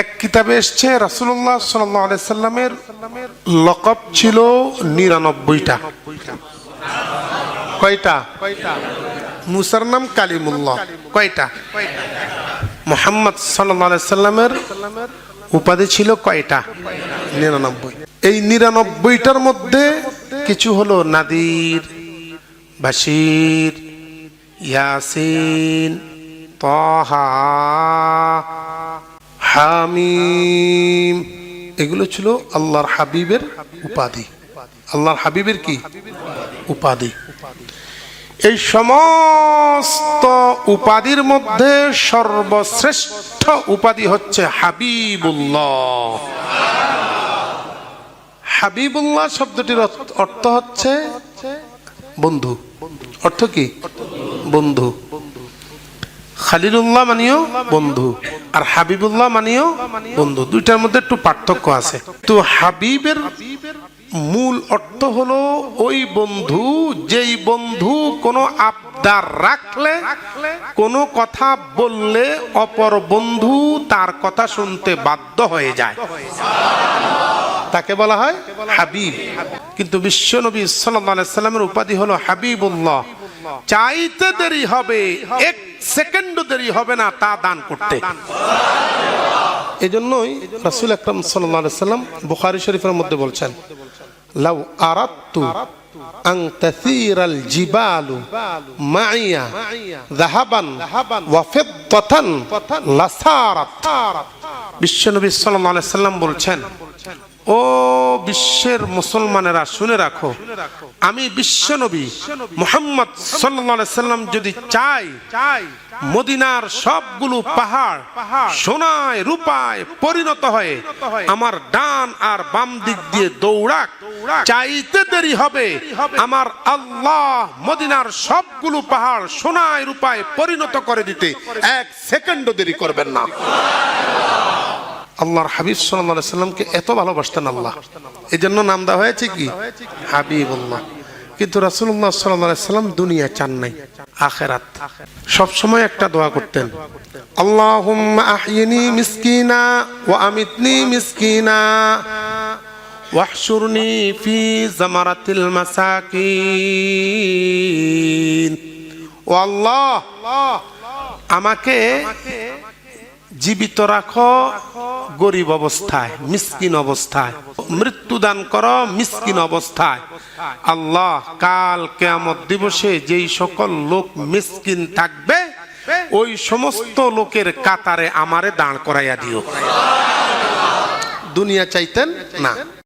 এক কিতাবে এসছে রাসুল্লাহ সাল্লামের লকব ছিল নিরানব্বইটা। কয়টা? মুসার নাম কালিমুল্লাহ। কয়টা? মোহাম্মদ সাল্লামের উপাধি ছিল কয়টা? নিরানব্বই। এই নিরানব্বইটার মধ্যে কিছু হলো নাদির বাশির ইয়াসিন তহা হামিম। এগুলো ছিল আল্লাহর হাবিবের উপাধি। আল্লাহর হাবিবের কি? উপাধি। এই সমস্ত উপাধির মধ্যে সর্বশ্রেষ্ঠ উপাধি হচ্ছে হাবিবুল্লাহ। হাবিবুল্লাহ শব্দটির অর্থ- হচ্ছে বন্ধু। অর্থ কি? বন্ধু। খালিলুল্লাহ মানিও বন্ধু আর হাবিবুল্লাহ মানিও বন্ধু। দুইটার মধ্যে একটু পার্থক্য আছে। তো হাবিবের মূল অর্থ হলো, ওই বন্ধু, যেই বন্ধু কোনো আবদার রাখলে, কোনো কথা বললে অপর বন্ধু তার কথা শুনতে বাধ্য হয়ে যায়। তাকে বলা হয় হাবিব। কিন্তু বিশ্ব নবী সাল্লামের উপাধি হলো হাবিবুল্লাহ। চাইতে দেরি হবে এক সেকেন্ড দেরি হবে না তা দান করতে। এই জন্যই রাসুল আকরম সাল্লাম বুখারি শরীফের মধ্যে বলছেন লাউ আরাত্তু আং তাসিরাল জিবালু মাইয়া যাহাবান ওয়া ফিদ্দাতান লাসারাত। বিশ্বনবী সাল্লাল্লাহু আলাইহি সাল্লাম বলছেন ও বিশ্বের মুসলমানেরা, শুনে রাখো। আমি বিশ্ব নবী আলাইহি সাল্লাম যদি চাই, মদিনার সবগুলো পাহাড় সোনায়, রূপায় পরিণত হয়ে আমার ডান আর বাম দিক দিয়ে দৌড়াক, চাইতে দেরি হবে। আমার আল্লাহ মদিনার সবগুলো পাহাড় সোনায়, রূপায় পরিণত করে দিতে এক সেকেন্ডও দেরি করবেন না। আল্লাহর হাবিব সাল্লাহ সাল্লামকে এত ভালোবাসতেন আল্লাহ এই জন্য নাম দেওয়া হয়েছে কি হাবিবুল্লাহ কিন্তু রাসুল্লাহ সাল্লাহ সাল্লাম দুনিয়া চান নাই আখেরাত সব সময় একটা দোয়া করতেন আল্লাহুম্মা আহিনি মিসকিনা ওয়া আমিতনি মিসকিনা واحشرني في زمرة المساكين ও আল্লাহ আমাকে জীবিত রাখো, গরিব অবস্থায়, মিসকিন অবস্থায় মৃত্যু দান করো, মিসকিন অবস্থায়। আল্লাহ কাল কেয়ামত দিবসে যেই সকল লোক মিসকিন থাকবে, ওই সমস্ত লোকের কাতারে আমারে দাঁড় করাইয়া দিও। দুনিয়া চাইতেন না।